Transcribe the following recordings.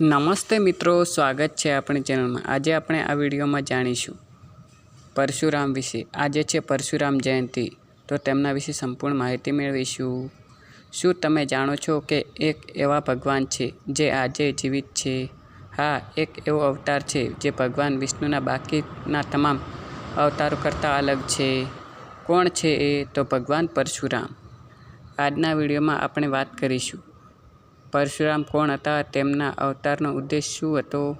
નમસ્તે મિત્રો, સ્વાગત છે આપણી ચેનલમાં. આજે આપણે આ વિડીયોમાં જાણીશું પરશુરામ વિશે. આજે છે પરશુરામ જયંતિ, તો તેમના વિશે સંપૂર્ણ માહિતી મેળવીશું. શું તમે જાણો છો કે એક એવા ભગવાન છે જે આજે જીવિત છે? હા, એક એવો અવતાર છે જે ભગવાન વિષ્ણુના બાકીના તમામ અવતારો કરતાં અલગ છે. કોણ છે એ? તો ભગવાન પરશુરામ. આજના વિડીયોમાં આપણે વાત કરીશું. પરશુરામ કોણ હતા? તેમના અવતારનો ઉદ્દેશ શું હતો?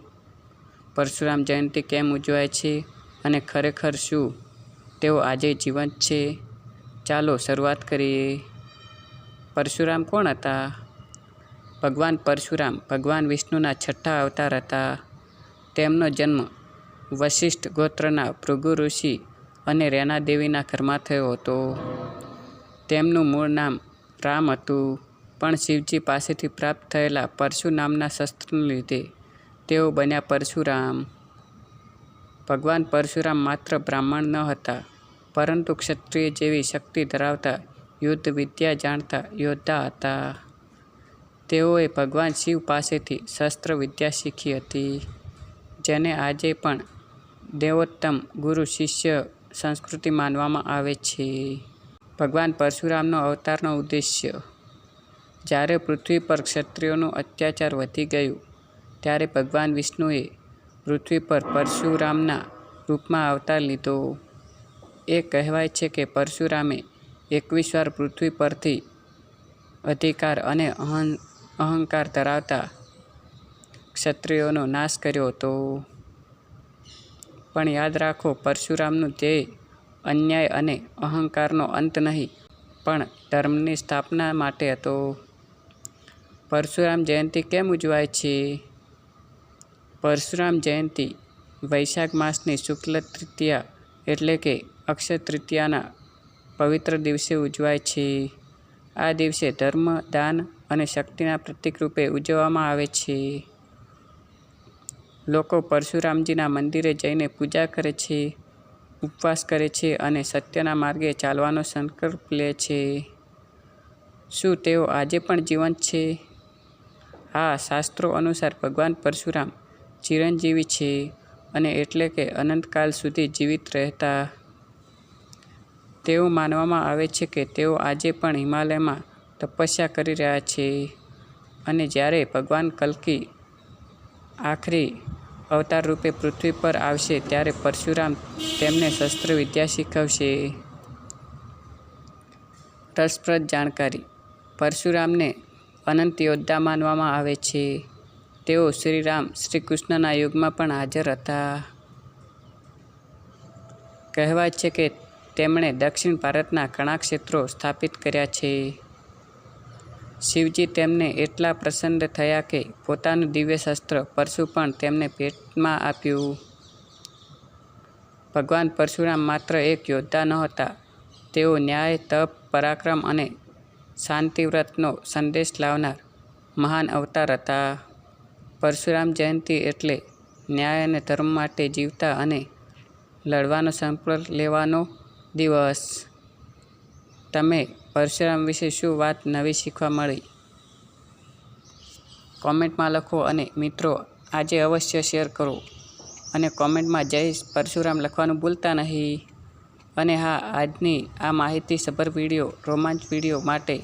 પરશુરામ જયંતિ કેમ ઉજવાય છે? અને ખરેખર શું? તેઓ આજે જીવંત છે? ચાલો શરૂઆત કરીએ. પરશુરામ કોણ હતા? ભગવાન પરશુરામ, ભગવાન વિષ્ણુના છઠ્ઠા અવતાર હતા. તેમનો જન્મ વશિષ્ઠ ગોત્રના ભૃગુ ઋષિ અને રેના દેવીના ઘરમાં થયો હતો. તેમનું મૂળ નામ રામ હતું. પણ શિવજી પાસેથી પ્રાપ્ત થયેલા પરશુ નામના શસ્ત્રને લીધે તેઓ બન્યા પરશુરામ. ભગવાન પરશુરામ માત્ર બ્રાહ્મણ ન હતા, પરંતુ ક્ષત્રિય જેવી શક્તિ ધરાવતા યુદ્ધ વિદ્યા જાણતા યોદ્ધા હતા. તેઓએ ભગવાન શિવ પાસેથી શસ્ત્ર વિદ્યા શીખી હતી, જેને આજે પણ દેવોત્તમ ગુરુ શિષ્ય સંસ્કૃતિ માનવામાં આવે છે. ભગવાન પરશુરામનો અવતારનો ઉદ્દેશ્ય જ્યારે પૃથ્વી પર ક્ષત્રિયોનું અત્યાચાર વધી ગયું, ત્યારે ભગવાન વિષ્ણુએ પૃથ્વી પર પરશુરામના રૂપમાં અવતાર લીધો. એ કહેવાય છે કે પરશુરામે એકવીસ વાર પૃથ્વી પરથી અધિકાર અને અહં, અહંકાર ધરાવતા ક્ષત્રિયોનો નાશ કર્યો હતો. પણ યાદ રાખો, પરશુરામનું ધ્યેય અન્યાય અને અહંકારનો અંત નહીં, પણ ધર્મની સ્થાપના માટે હતો. પરશુરામ જયંતિ કેમ ઉજવાય છે? પરશુરામ જયંતિ વૈશાખ માસની શુક્લ તૃતીયા એટલે કે અક્ષય તૃતીયાના પવિત્ર દિવસે ઉજવાય છે. આ દિવસે ધર્મ, દાન અને શક્તિના પ્રતિક રૂપે ઉજવવામાં આવે છે. લોકો પરશુરામજીના મંદિરે જઈને પૂજા કરે છે, ઉપવાસ કરે છે અને સત્યના માર્ગે ચાલવાનો સંકલ્પ લે છે. શું તેઓ આજે પણ જીવંત છે? હા શાસ્ત્રો અનુસાર ભગવાન પરશુરામ ચિરંજીવી છે અને એટલે કે અનંતકાલ સુધી જીવિત રહેતા. તેવું માનવામાં આવે છે કે તેઓ આજે પણ હિમાલયમાં તપસ્યા કરી રહ્યા છે અને જ્યારે ભગવાન કલ્કી આખરી અવતાર રૂપે પૃથ્વી પર આવશે ત્યારે પરશુરામ તેમને શસ્ત્ર વિદ્યા શીખવશે. રસપ્રદ જાણકારી, પરશુરામને અનંત યોદ્ધા માનવામાં આવે છે. તેઓ શ્રીરામ શ્રી કૃષ્ણના યુગમાં પણ હાજર હતા. કહેવાય છે કે તેમણે દક્ષિણ ભારતના ઘણા ક્ષેત્રો સ્થાપિત કર્યા છે. શિવજી તેમને એટલા પ્રસન્ન થયા કે પોતાનું દિવ્ય શસ્ત્ર પરશુ પણ તેમને ભેટમાં આપ્યું. ભગવાન પરશુરામ માત્ર એક યોદ્ધા નહોતા, તેઓ ન્યાય, તપ, પરાક્રમ અને શાંતિવ્રતનો સંદેશ લાવનાર મહાન અવતાર હતા. પરશુરામ જયંતિ એટલે ન્યાય અને ધર્મ માટે જીવતા અને લડવાનો સંકલ્પ લેવાનો દિવસ. તમે પરશુરામ વિશે શું વાત નવી શીખવા મળી? કોમેન્ટમાં લખો અને મિત્રો આજે અવશ્ય શેર કરો અને કોમેન્ટમાં જય પરશુરામ લખવાનું ભૂલતા નહીં. અને હા, આજની આ માહિતી સભર વીડિયો, રોમાંચ વીડિયો માટે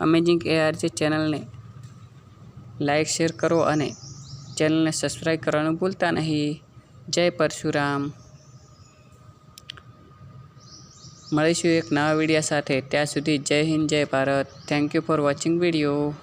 અમેઝિંગ એઆરજી ચેનલને લાઈક, શેર કરો અને ચેનલને સબસ્ક્રાઈબ કરવાનું ભૂલતા નહીં. જય પરશુરામ. મળીશું એક નવા વીડિયો સાથે. ત્યાં સુધી જય હિન્દ, જય Bharat. Thank you for watching video